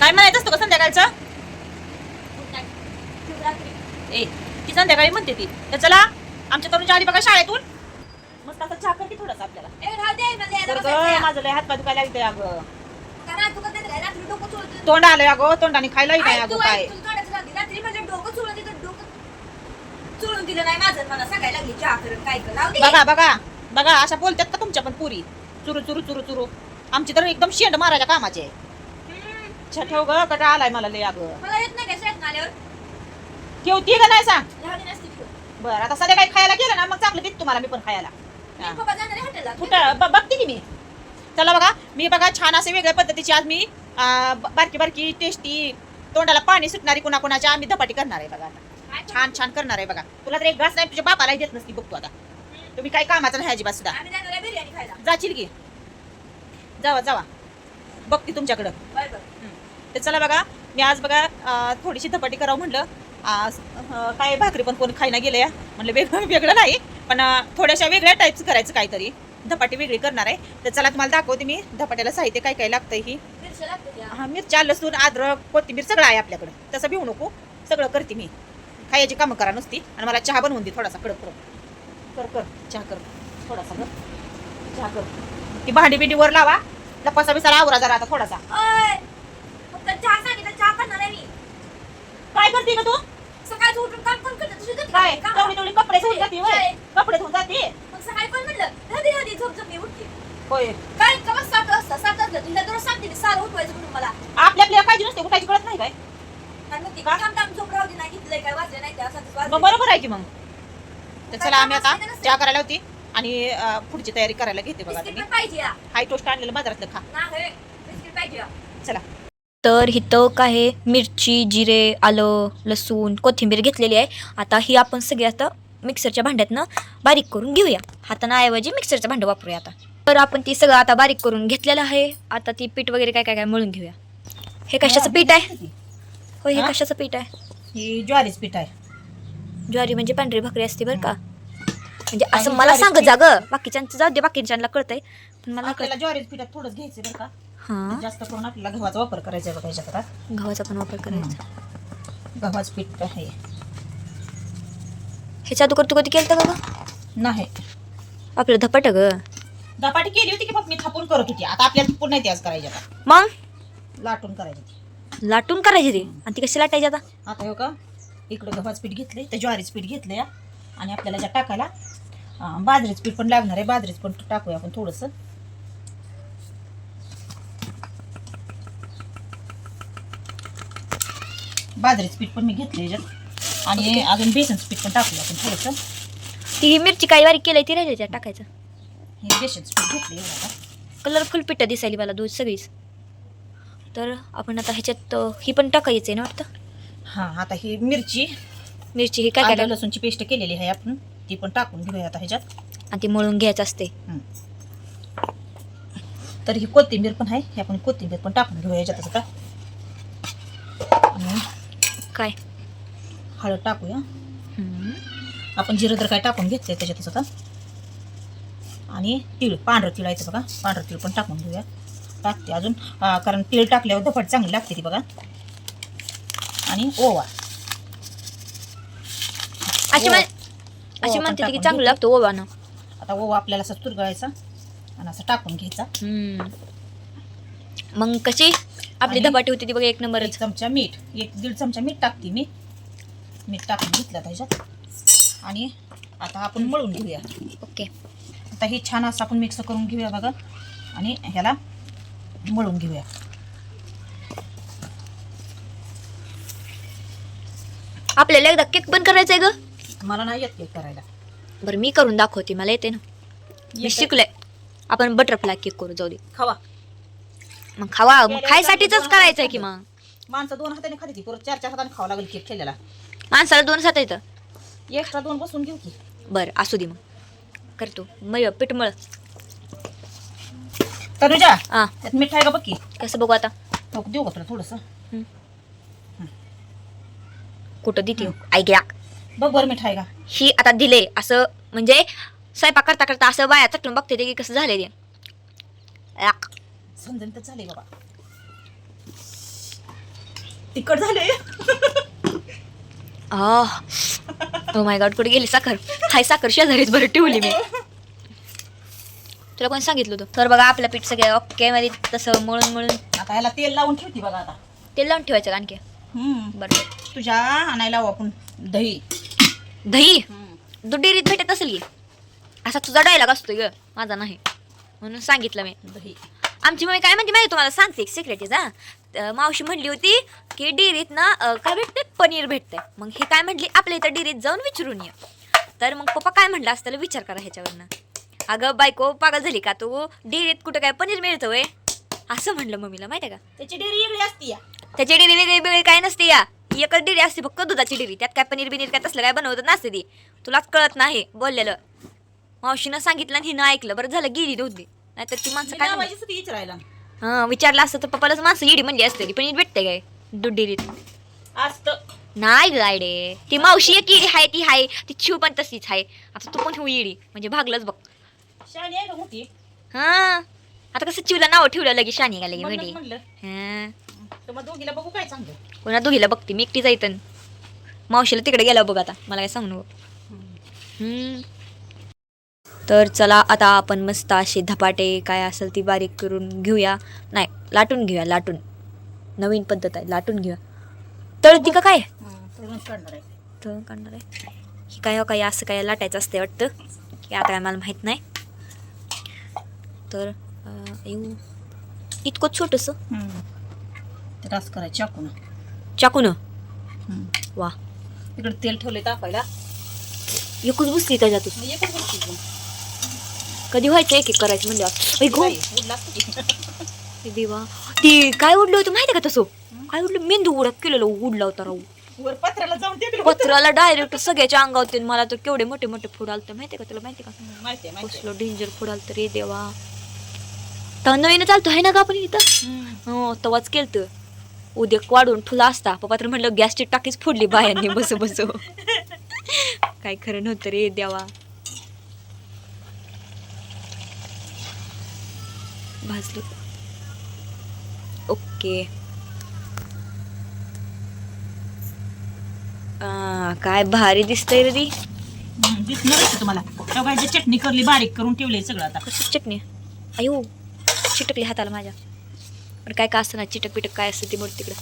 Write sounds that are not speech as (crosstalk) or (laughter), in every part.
काय म्हणायचं असतं का संध्याकाळचं? ए ती संध्याकाळी म्हणते ती. तर चला आमच्या तरुणच्या आधी बघा शाळेतून. मस्त असं चहा कर की थोडंसं आपल्याला. माझं लय हात पाय दुखायला लागते अगं. तोंड आलंय अगं तोंडाने खायला नाही अगं काय बघा बघा बघा अशा बोलतात का तुमच्या पण पुरी? चुरू चुरू चुरू चुरू. आमची तर एकदम शेंड मारायच्या कामाचे अच्छा ठेव ग कटा आलाय मला लय अगं. ठेवती का नाही सांग. बरं आता सध्या काही खायला गेलं ना मग चांगलं देत तुम्हाला मी पण खायला. हा. कुठं? ब- बघते की मी. चला बघा मी बघा छान असे वेगळ्या पद्धतीची आज मी आ, ब- बारकी बारकी टेस्टी तोंडाला पाणी सुटणारी कुणा कुणाची आम्ही धपाटी करणार आहे बघा आता. छान छान करणार आहे बघा. तुला तर एक घास नाही तुझ्या बापालाही देत नसती बघतो आता. तुम्ही काय कामाचं नाही अजिबात सुद्धा. बिर्याणी खायला. जाशील की? जावा जावा. बघते तुमच्याकडं. तर चला बघा मी आज बघा थोडीशी धपाटी करावं अं, काय भाकरी पण कोण खायला गेले म्हणलं वेगळं (laughs) वेगळं नाही पण थोड्याशा वेगळ्या टाईपचं करायचं काहीतरी. धपाटी वेगळी करणार आहे. तर चला तुम्हाला दाखवते मी धपाट्याला साहित्य काय काय ही. लागते त्या. हा मिरच्या लसूण अद्रक कोथिंबीर सगळं आहे आपल्याकडं. तसं भिवू नको. सगळं करते मी. खायची कामं करा नुसती. आणि मला चहा बनवून दे थोडासा कडक कडक कर कर. चहा कर. थोडासा कर. चहा कर. ती भांडी बिंडी वर लावा. लपासा बिसाला आवरा जरा आता थोडासा ओय, फक्त चहा सांगितलं चहा करणार आहे मी काय करते का तू? सकाळी उठून काम कोण करतं? तुझी जाते काय? का? तेवढी तेवढी कपडे धुवून जाते होय? कपडे धुवून जाते. मग सकाळी कोण म्हणलं? राधी राधी झोप झोप मी उठते. होय. काय? कवा सात वाजता? सात वाजता. तुला दररोज सांगते मी सारं उठवायचं म्हणून मला. आपल्या आपल्याला नसते कळत नाही काय? आणि मग ती का? काम काम झोप राहू दे नाही घेतलंय काय वाजले नाही वाजले. बरोबर आहे की मग. तर चला आम्ही आता. चहा करायला होती आणि अं, पुढची तयारी करायला घेते बघा बिस्किट तुम्ही. पण पाहिजे या. हाय टोस्ट आणलेलं बाजारातलं खा. ना बिस्किट पाहिजे या. चला. तर हिथं काय आहे मिरची जिरे आलं लसूण कोथिंबीर घेतलेली आहे. आता ही आपण सगळी आता मिक्सरच्या भांड्यातनं बारीक करून घेऊया. हातानाऐवजी मिक्सरचं भांडं वापरूया आता. तर आपण ती सगळं आता बारीक करून घेतलेलं आहे. आता ती पीठ वगैरे काय काय काय मळून घेऊया. हे कशाचं पीठ आहे? हे हा? कशाचं पीठ आहे? ही ज्वारीच पीठ आहे. ज्वारी म्हणजे पांढरी भाकरी असते बरं का. म्हणजे आणि असं मला सांग जा ग. बाकीच्यांचं जाऊ दे बाकीच्यांना कळतंय. पण मला आपल्याला ज्वारीच पिठात थोडंच घ्यायचं बरं का. हां. जास्त करून आपल्याला गव्हाचा वापर करायचा बघा ह्याच्यात आता गव्हाचा पण वापर करायचा. गव्हाचं पीठ आहे. ह्याच्या अगोदर तू कधी केलं का ग? नाही. आपलं धपाट ग. धपाटी केली होती की फक्त मी थापून करत होती. आता आपल्याला ती आज करायची आता. मग? लाटून करायची ती. लाटून करायची ती? आणि ती कशी लाटायची आता? आता हो का इकडं गव्हाचं पीठ घेतलंय तर ज्वारीचं पीठ घेतलंय. आणि आपल्याला ज्या टाकायला अं, बाजरीचं पीठ पण लागणार आहे. बाजरीचं पण टाकूया आपण थोडंसं. बाजरीचं पीठ पण मी घेतलंय याच्यात. आणि अजून बेसनचं पीठ पण टाकूया आपण थोडंसं. ती ही मिरची काही बारीक केली ती राहिली त्याच्यात टाकायचं? हे बेसनचं पीठ घेतलं एवढं आता. कलरफुल पिठं दिसायली मला दूध सगळीच. तर आपण आता ह्याच्यात अं, ही पण टाकायचं आहे ना वाटतं? हां आता ही मिरची मिरची ही काय आलं काय लसूणची पेस्ट केलेली आहे आपण. ती पण टाकून घेऊया आता ह्याच्यात. आणि ती मळून घ्यायचं असते. तर ही कोथिंबीर पण आहे हे आपण कोथिंबीर पण टाकून घेऊया याच्यातच आता काय? हळद टाकूया. आपण जिरं तर काय टाकून घेतलंय त्याच्यातच आता. आणि तीळ पांढरं तीळ आहे बघा. पांढरं तीळ पण टाकून घेऊया. टाकते अजून. कारण तीळ टाकल्यावर धपाट चांगली लागते ती बघा. आणि ओवा. अशी. म्हण अशी म्हणते की चांगलं. लागतं ओवानं. आता ओवा आपल्याला असं चुरगळायचा आणि असं टाकून घ्यायचा. हम्म. मग कशी? आपली आणि- धपाटी होती ती बघ एक एक नंबरच चमचा मीठ. एक दीड चमचा मीठ टाकते मी. मीठ टाकून घेतलं त्याच्यात आणि आता आपण मळून घेऊया. ओके. आता हे छान असं आपण मिक्स करून घेऊया बघा. आणि ह्याला मळून घेऊया. आपल्याला एकदा केक पण करायचा आहे ग. मला नाही येत केक करायला. बरं मी करून दाखवते मला येते ना. मी येतं. शिकलोय आपण बटरफ्लाय केक करू जाऊ दे. खावा. मग खावा. मग खायसाठीच करायचंय की मग? माणसं दोन हाताने खाते ती. परत चार चार हाताने खावं लागेल केक केलेला माणसाला दोन सात येतं एक्स्ट्रा दोन बसून घेऊ की. बरं असू दे मग. करतो मग पीठ मळ. तनुजा हा. त्यात मीठ आहे का बघ की? कसं बघू आता? हो, देऊ का तुला थोडंसं? कुठं देते? ऐकया बघ बरं मीठ आहे का? ही आता दिले. असं म्हणजे स्वयंपाक करता करता असं बाया चटून बघते ते की कसं झाले ते. समजून तर झाले बाबा. तिखट झाले. ओ माय गॉड कुठे गेली साखर? हाय साखर शेजारीच बरं ठेवली मी. तुला कोण सांगितलं होतं? तर बघा आपलं पीठ सगळं ओके मध्ये तसं मळून मळून. आता ह्याला तेल लावून ठेवते बघा आता. तेल लावून ठेवायचं आणखी. बरोबर तुझ्या आणायला आपण दही. दही? दूध डेअरीत भेटत असेल की? असा तुझा डायलॉग असतो ग. माझा नाही. म्हणून सांगितलं मी. दही. आमची मम्मी काय म्हणते माहिती तुम्हाला? सांगते सिक्रेट हा मावशी म्हणली होती की डेअरीत ना काय भेटते पनीर भेटते मग हे काय म्हटली आपल्या इथं डेअरीत जाऊन विचारून ये. तर मग पप्पा काय म्हटलं असतं विचार करा ह्याच्यावरनं. अगं बायको पागल झाली का तू? डेअरीत कुठं काय पनीर मिळतं वय? असं म्हणलं मम्मीला माहिती आहे का? त्याची डेअरी वेगळी असती या. त्याची डेअरी वेगळी वेगळी काय नसते या. एकच डेअरी असते फक्त दुधाची डेअरी त्यात काय पनीर बिनीर काय तसलं काय बनवत नसते ती. तुलाच कळत नाही बोललेलं. मावशीनं सांगितलं आणि हिनं ऐकलं. बरं झालं गेली होती नाहीतर ती माणसं काय? लावायचीच विचारायला. हा विचारलं असतं तर पप्पालाच माणसं इडी म्हणली असते ती पनीर भेटते काय? दूध असतं. नाही ग आयडे. ती मावशी एक इडी आहे ती आहे ती शिव पण तशीच आहे आता तू पण हो इडी म्हणजे भागलंच बघ. शाणी आहे का मोठी? हा. आता कसं चिवला नाव ठेवलं लगे शानी का लगे म्हणूनच म्हणजे म्हणलं. हा. तर मग दोघीला बघू काय चांगलं. कोणा दोघीला बघते मी एकटी जायतं मावशीला तिकडे गेला बघ आता मला काय सांगू नको. हम्म. तर चला आता आपण मस्त असे धपाटे काय असेल ती बारीक करून घेऊया. नाही लाटून घेऊया लाटून. नवीन पद्धत आहे लाटून घेऊया. तळती का काय? तळूनच काढणार आहे. ही काय हो काय असं काय लाटायचं असते वाटतं? की आता काय मला माहीत नाही. तर येऊ. इतकं छोटंसं? ते रास करायचं चाकून. चाकून? वा. इकडे तेल ठेवले तापायला. एकच बसली त्याच्यातच मग एकच घेऊन. कधी व्हायचं एक एक करायचं म्हणजे गो. देवा. ते काय उडलं होतं माहिती का तसं? काय उडलं? मेंदू उडत केलेलं उडला होता राहू. जाऊन. पत्राला डायरेक्ट सगळ्याच्या अंगावते मला तर केवढे मोठे मोठे फुड आलते माहिती का तुला? माहिती का. कसलं डेंजर फुड आलतं रे देवा. तर नवीन चालतो आहे ना का आपण इथं. हो. तवाच केलतं. उद्या वाढून ठुला असता. पप्पा तर म्हणलं गॅसची टाकीच फोडली बायांनी (laughs) बसू बसू. काय खरं नव्हतं रे देवा. भाजलं. ओके. काय भारी दिसतंय रे ती. दिसणारच तुम्हाला? चटणी करली बारीक करून ठेवली सगळं आता. कशी चटणी? अयो चिटकली हाताला माझ्या. पण काय का असतं ना चिटक पिटक काय असतं ते मोड तिकडं.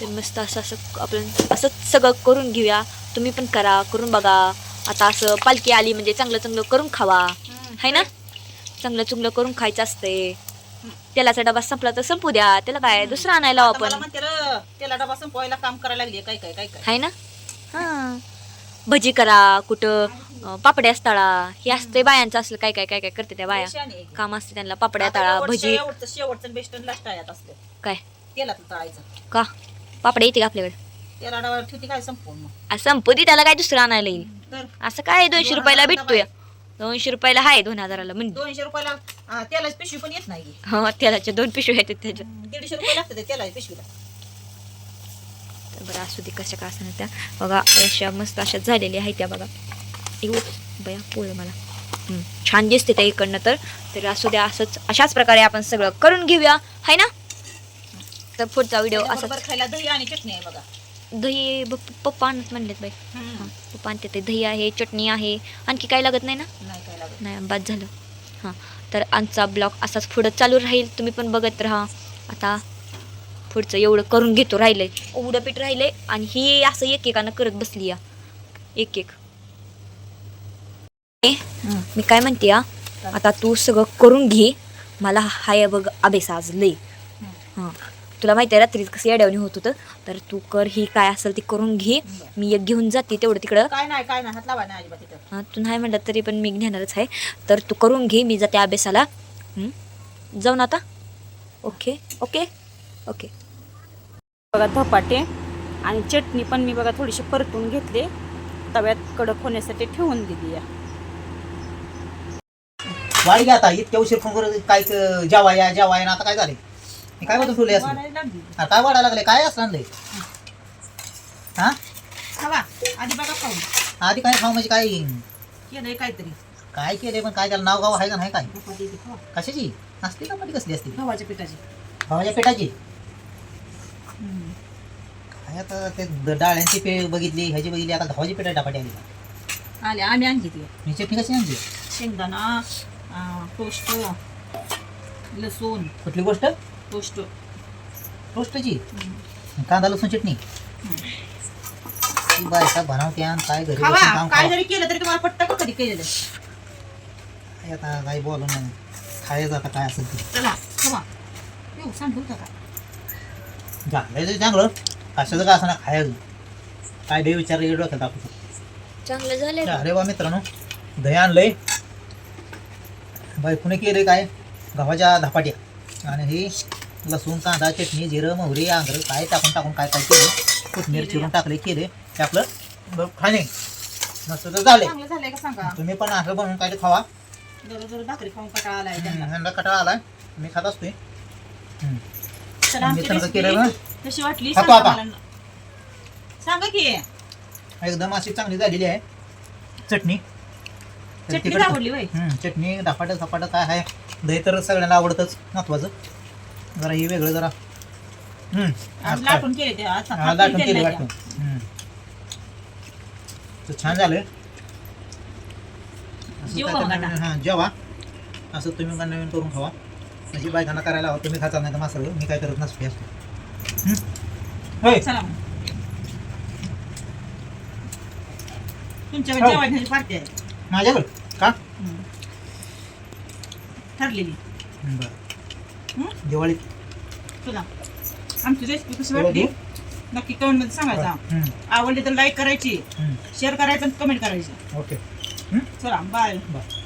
तर मस्त असं असं आपण असंच सगळं करून घेऊया. तुम्ही पण करा करून बघा. आता असं पालखी आली म्हणजे चांगलं चांगलं करून खावा. है ना? चांगलं चुंगलं करून खायचं असते तेलाचा डबा संपला तर संपू द्या. त्याला काय दुसरं आणायला आता मला आपण म्हणते र, त्याला डबा संपवायला काम करायला लागली काय काय काय काय? ना? हां. भजी करा कुठं अं, पापड्या तळा हे असते बायांचं असलं काय काय काय काय करते त्या बाया. काम असते त्यांना पापड्या आता तळा शेवटचं- भजी. शेवटचं शेवटचं बेस्ट लास्ट असते काय? तळायचं. का? पापड्या येते का आपल्याकडे? त्याला डबा ठेवती काय संपवून मग? असं संपत्ती त्याला काय दुसरं आणायला येईल. तर असं काय दोनशे दोन रुपयाला भेटतोय? दोनशे रुपयाला आहे दोन हजाराला म्हणजे दोनशे रुपयाला तेलाची पिशवी पण येत नाही हो तेलाच्या दोन पिशव्या येतात त्याच्या दीडशे रुपये लागतात त्या पिशवीला. तर बरं असू दे कशा का असं त्या. बघा अशा मस्त अशा झालेल्या आहेत त्या बघा. येऊ बया पोळं मला. हम्म, छान दिसते त्या इकडनं तर. तर असू द्या असंच अशाच प्रकारे आपण सगळं करून घेऊया. है ना? तर पुढचा व्हिडिओ असाच. खायला दही आणि चटणी आहे बघा. दही ब- पप्पा आणत म्हणलेत बाई. हां पप्पा आणते ते. दही आहे चटणी आहे. आणखी काय लागत नाही ना? नाही काय लागत नाही. बाद झालं. हां तर आमचा ब्लॉग असाच पुढं चालू राहील. तुम्ही पण बघत राहा. आता पुढचं एवढं करून घेतो राहिलंय. एवढं पीठ राहिलंय आणि ही असं एक एकानं करत बसली या. एक एक. ए, मी काय म्हणते या? आता तू सगळं करून घे. मला हाय बघ अभेस आज लय. हां. तुला माहिती आहे रात्री कसं येड्यावणी होत होतं. तर तू कर ही काय असेल ती करून घे. मी एक घेऊन जाते तेवढं तिकडं. काय नाही काय नाही. हात लावा नाही अजिबात तिथं हा तू नाही म्हणलं तरी पण मी घेणारच आहे. तर तू करून घे मी जाते अभ्यासाला. हं? जाऊन आता. Okay okay okay. बघा धपाटे आणि चटणी पण मी बघा थोडीशी परतून घेतली. तव्यात कडक होण्यासाठी ठेवून दिली या वाढ घ्या आता. इतक्या उशीर फोन करत काय क- जेवाया जेवाया ना आता काय झाले काय बदल ठेवले असं लागली. काय वाढायला लागले? काय असं आणलंय? हा? खावा. आधी बघा खाऊन. आधी काय खाऊ म्हणजे काय? केलंय काहीतरी. काय केलंय पण काय त्याला नाव गाव आहे का नाही काय? धपाटे बी खावा. कशाची? असते का कसली असते? गव्हाच्या पिठाची. गव्हाच्या पेटाची. काय आता ते द- डाळ्यांची पे बघितली ह्याची बघितली आता गव्हाची पेटा डापाटी आली आले आम्ही आणली ती. मी चटणी कशी आणली? शेंगदाणा अं, टोस्ट लसूण. कुठली गोष्ट? टोस्ट रोस्टची कांदा लसूण चटणी ती बायका बनवते आणि काय घरी बसून खावा काम काय. जरी केलं तरी तुम्हाला पट्ट का कधी केलेलं. काय आता काय बोलू नाही खायचं आता काय असेल ते. चला खावा. येऊ का चांगलं. कशाचं का असं ना खायचं? काय बे विचार डोक्यात टाकू चांगलं झालंय अरे वा मित्रांनो दही आणलंय. बायकोने केले काय? गव्हाच्या धपाट्या. आणि ही लसूण कांदा चटणी जिरं मोहरी आंध्र काय टाकून टाकून काय काय केलं? कोथमीर चिरून टाकले केले ते आपलं खाणे मस्त तर झाले चांगलं झालंय का सांगा? तुम्ही पण असं बनवून काय खावा. दररोज भाकरी खाऊन कटाळा आलाय हम्म, त्यांना ह्यांना कटाळा आलाय. मी खात असतोय. हम्म. चला आमची मी तर recipe केलं ना. कशी वाटली? खातो सांगा आता. मला. सांगा की. एकदम अशी चांगली झालेली आहे. चटणी. तर चटणी तिखट- आवडली वय हम्म, चटणी धपाटं धपाटं काय आहे? दही तर सगळ्यांना आवडतच महत्वाचं. जरा हे वेगळं जरा हम्म, आज आज काय? लाटून केले ते आज हा, हाताने लाटून केले केले नाही वाटून हम्म. तर छान झालं असं जेवा नवीन- हा, जेवा असं तुम्ही पण नवीन करून खावा म्हणजे बायकांना करायला हवं तुम्ही खाता नाही तर मासर मी काय करत नसते असतो हम्म. होय त्या. चला मग. तुमच्या हो. जेवणाची पार्टी आहे माझ्याकडे का हम्म. ठरलेली बरं? दिवाळीत. तुला. आमची रेसिपी कशी वाटली. नक्की कमेंटमध्ये सांगायचा आवडली तर लाईक करायची. शेअर करायचं आणि कमेंट करायची. ओके. चला बाय बरं